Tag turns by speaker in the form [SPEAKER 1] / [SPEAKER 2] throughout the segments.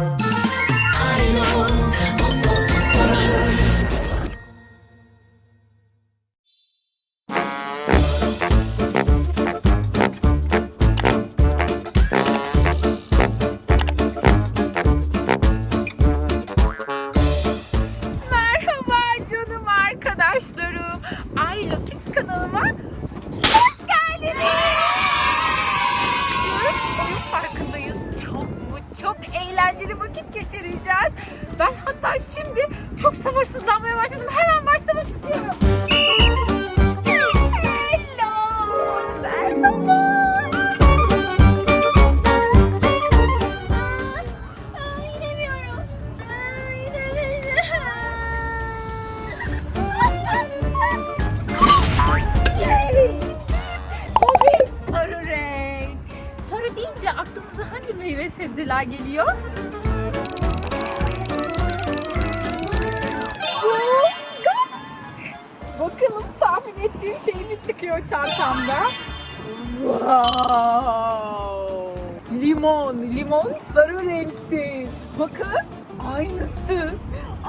[SPEAKER 1] Merhaba geçireceğiz. Ben hatta şimdi çok sabırsızlanmaya başladım. Hemen başlamak istiyorum. Hello. Merhaba. Sarı deyince aklımıza hangi meyve sebzeler geliyor? Çıkıyor çantamda? Wow! Limon, limon sarı renkti. Bakın aynısı.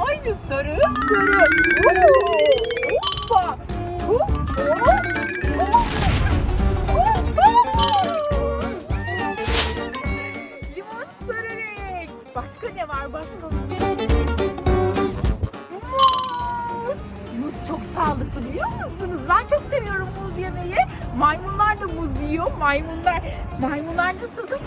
[SPEAKER 1] Aynı sarı, sarı. Oo! Maymunlar da muz yiyor. Maymunlar, maymunlar nasıldı?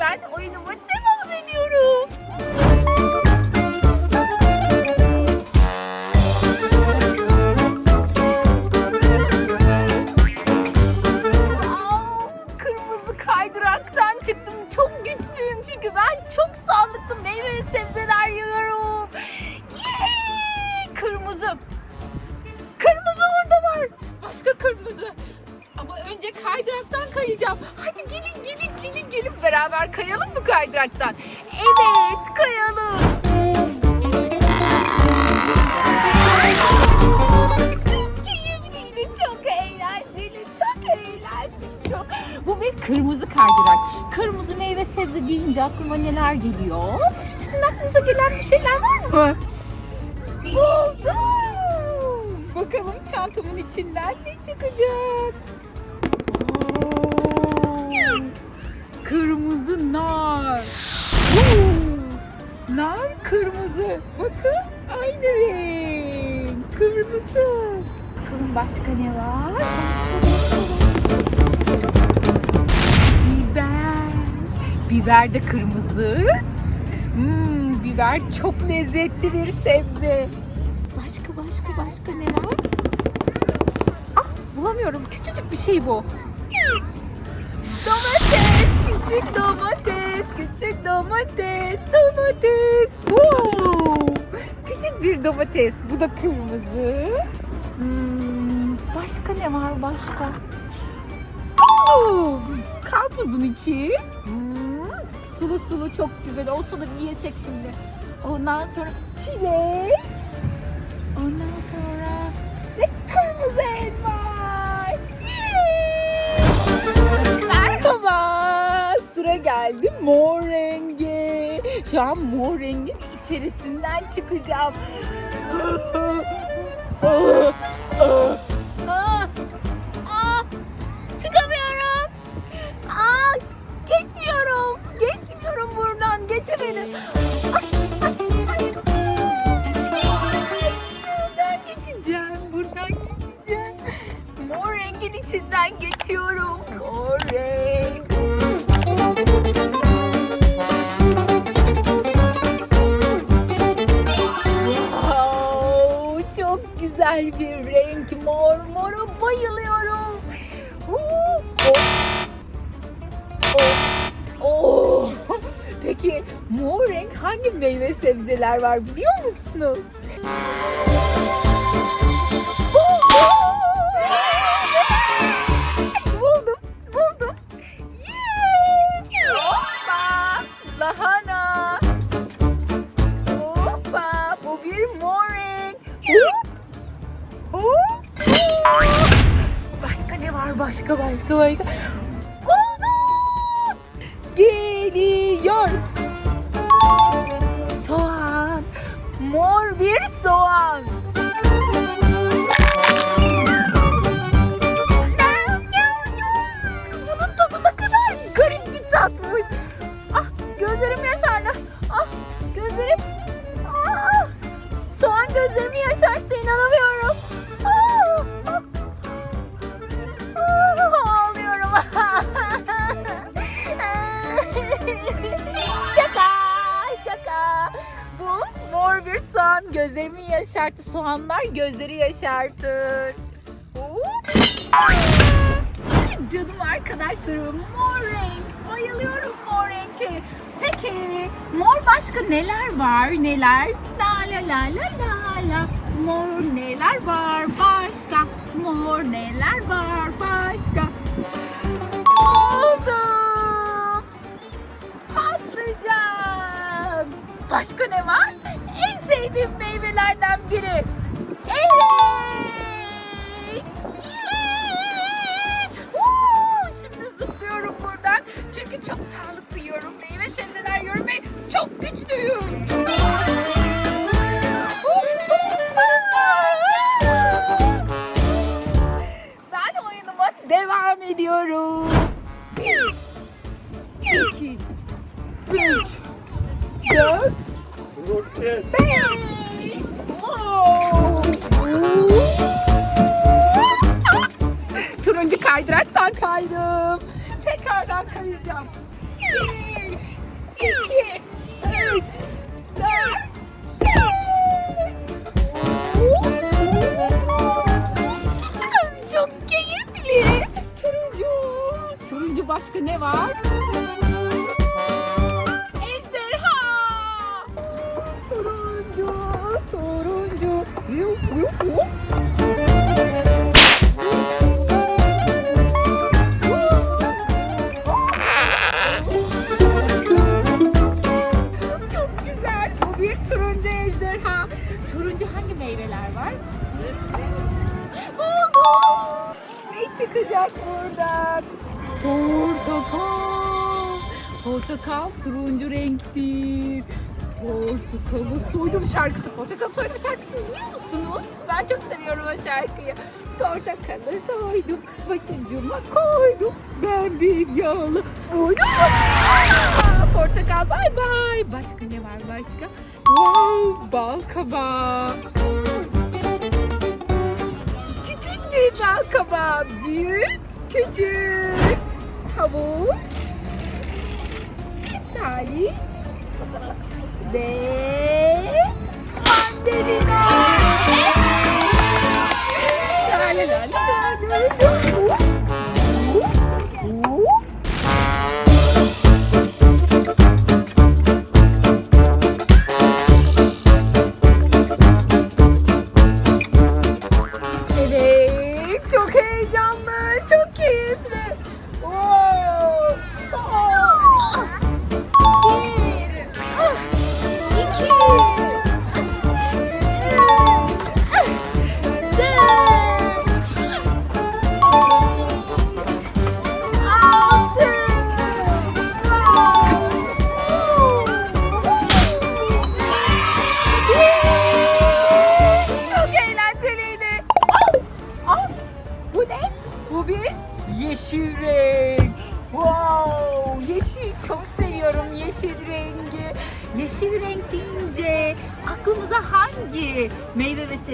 [SPEAKER 1] Ben oyunuma devam ediyorum. Aa, Kırmızı kaydıraktan çıktım. Çok güçlüyüm çünkü ben çok sağlıklı meyve ve sebzeler yiyorum. Yay! Kırmızı. Kırmızı orada var. Başka kırmızı. Ama önce kaydıraktan kayacağım. Hadi gelin gelin gelin gelin beraber kayalım mı kaydıraktan? Evet kayalım. Çok eğlenceli, çok eğlenceli, çok. Bu bir kırmızı kaydırak. Kırmızı meyve sebze deyince aklıma neler geliyor? Sizin aklınıza gelen bir şeyler var mı? Buldum. Bakalım çantamın içinden ne çıkacak? Kırmızı nar. Nar kırmızı. Bakın aynı renk. Kırmızı. Bakalım başka ne var? Biber. Biber de kırmızı. Hmm, biber çok lezzetli bir sebze. Başka başka başka ne var? Ah bulamıyorum. Küçücük bir şey bu. Domates, küçük domates, küçük domates, domates. Wow. Küçük bir domates. Bu da kırmızı. Hmm, başka ne var başka? Buldum. Karpuzun içi. Hmm, sulu sulu çok güzel. Olsa da bir yesek şimdi. Ondan sonra çilek. Ondan sonra ve geldi mor rengi. Şu an mor rengin içerisinden çıkacağım. güzel bir renk mor. Mora bayılıyorum. Oh, oh, oh. Peki mor renk hangi meyve sebzeler var biliyor musunuz? Başka, başka, başka. Buldum! Geliyor. Soğan. Mor bir soğan. Yaşarttı. Soğanlar gözleri yaşartır. Canım arkadaşlarım mor renk. Bayılıyorum mor renke. Peki mor başka neler var neler? La la la la la la. Mor neler var başka? Mor neler var başka? Buldum. Patlıcan. Başka ne var? Sevdiğim meyvelerden biri. Evet. Şimdi zıplıyorum buradan. Çünkü çok sağlıklı yiyorum. Meyve sebzeler yiyorum ve çok güçlüyüm. Ben oyunuma devam ediyorum. İki, üç, dört, Wow! Turuncu kaydıraktan kaydım. Tekrardan kayacağım. Bir, iki, üç, dört. Çok keyifli. Turuncu. Turuncu başka ne var? Çok güzel. Bu bir turuncu ejderha. Turuncu hangi meyveler var? Buldum. Ne çıkacak buradan? Portakal. Portakal turuncu renktir. Portakalı soydum şarkısı. Portakalı soydum şarkısını biliyor musunuz? Ben çok seviyorum o şarkıyı. Portakalı soydum, başucuma koydum. Ben bir uydum. Aa, Portakal bay bay. Başka ne var başka? Wow, bal kabağı. Küçük bir bal kabağı. Büyük, küçük. Havuç. Şeftali. Ve mandalina.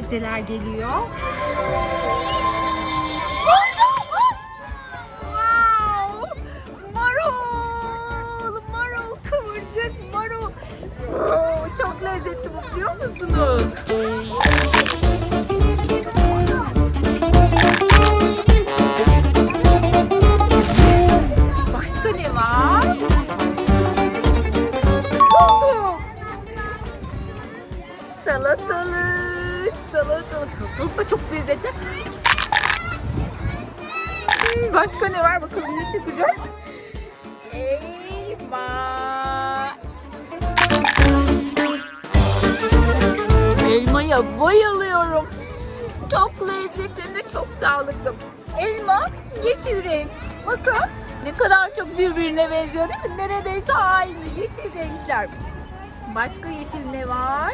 [SPEAKER 1] sebzeler geliyor. wow! Marul! Marul kıvırcık marul. Çok lezzetli bu biliyor musunuz? Başka ne var? Buldum. Salatalık. Salatalık da çok lezzetli. Hmm, Başka ne var bakalım ne çıkacak? Elma. Elmaya bayılıyorum. Çok lezzetli de çok sağlıklı. Elma yeşil renk. Bakın ne kadar çok birbirine benziyor değil mi? Neredeyse aynı yeşil renkler. Başka yeşil ne var?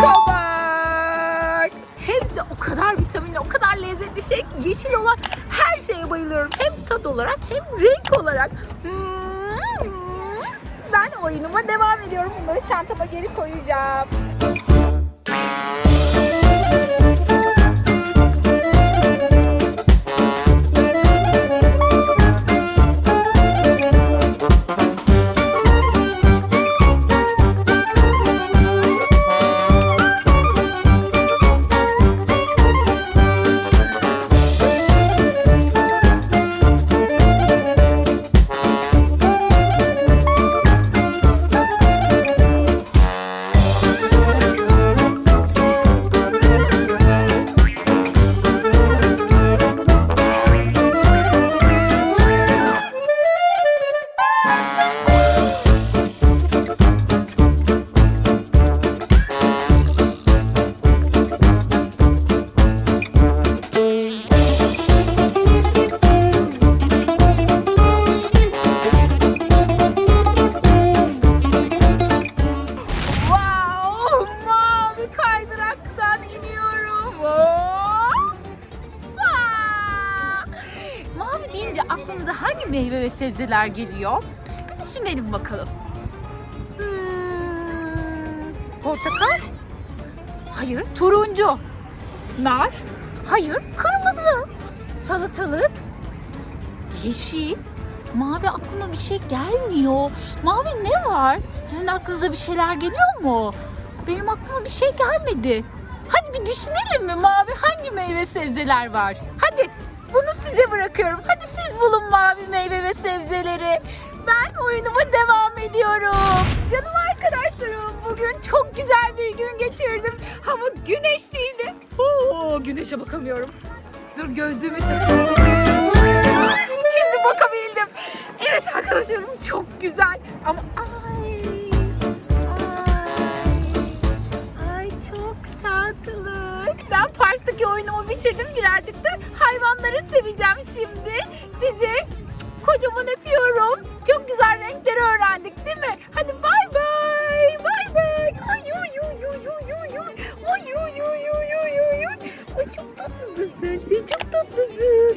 [SPEAKER 1] Kabak. Hepsi o kadar vitaminli, o kadar lezzetli şey yeşil olan her şeye bayılıyorum. Hem tat olarak hem renk olarak. Hmm. Ben oyunuma devam ediyorum. Bunları çantama geri koyacağım. Meyve ve sebzeler geliyor? Bir düşünelim bakalım. Hmm, portakal? Hayır, turuncu. Nar? Hayır, kırmızı. Salatalık? Yeşil? Mavi aklıma bir şey gelmiyor. Mavi ne var? Sizin aklınıza bir şeyler geliyor mu? Benim aklıma bir şey gelmedi. Hadi bir düşünelim mi mavi hangi meyve sebzeler var? Hadi bunu size bırakıyorum. Hadi siz bulun mavi meyve ve sebzeleri. Ben oyunuma devam ediyorum. Canım arkadaşlarım bugün çok güzel bir gün geçirdim. Hava güneşliydi. Oo, güneşe bakamıyorum. Dur gözlüğümü takayım. Sen. Çok tatlısın.